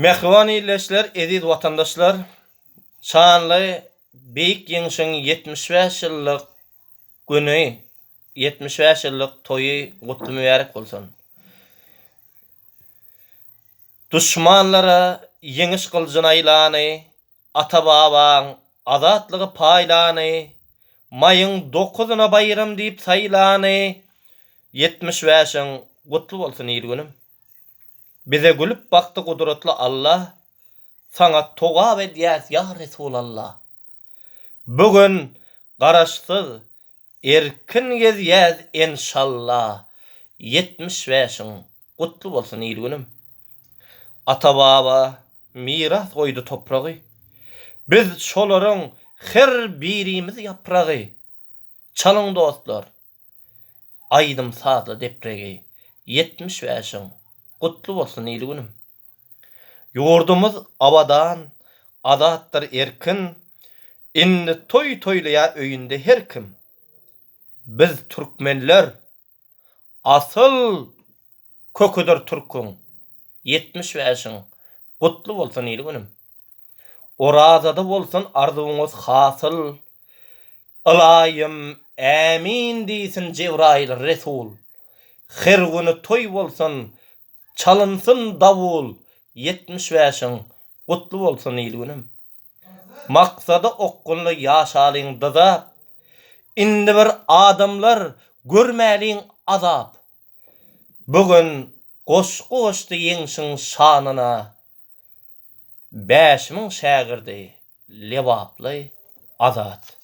Mehvani ileşler, ediz vatandaşlar, şanlı beyik yenşin 75 yıllık günü, 75 yıllık toyu gutly mübarek olsun. Düşmanlara yeniş kıljyn aýlany, ata baban, azatlığı paylanı, mayın 9'una bayram deyip saylanı, 75'in kutlu olsun iyi günüm. Bize gülüp baktı kudretli Allah, sana toga ve diyaz ya Resulallah. Bugün garaşsız, erkin geziyaz inşallah. 75'in kutlu bolsun iyilgünüm. Ata baba miras koydu toprağı. Biz şoların her birimiz yaprağı. Çalın dostlar. Aydım sazlı depregi. 75'in Kutlu olsun ilgünüm. Yoğurdumuz avadan, adattır erkin, inni toy toylaya öyünde her kim. Biz Türkmenler, asıl köküdür Türk'ün. 70 ve eşin. Kutlu bolsun ilgünüm. Orazada bolsun arzuňyz hasıl. Ilayım, amin diýsin Cebrail Resul. Her güni toy bolsun. Çalınsın davul 75-in gutlu bolsun ýylgynym. Maksady okkunly ýaşalyň da indi bir adamlar görmäliň azap. Bugün goşgu goşdy ýeňşiň şanına 5000 şagirdi lebaply azat.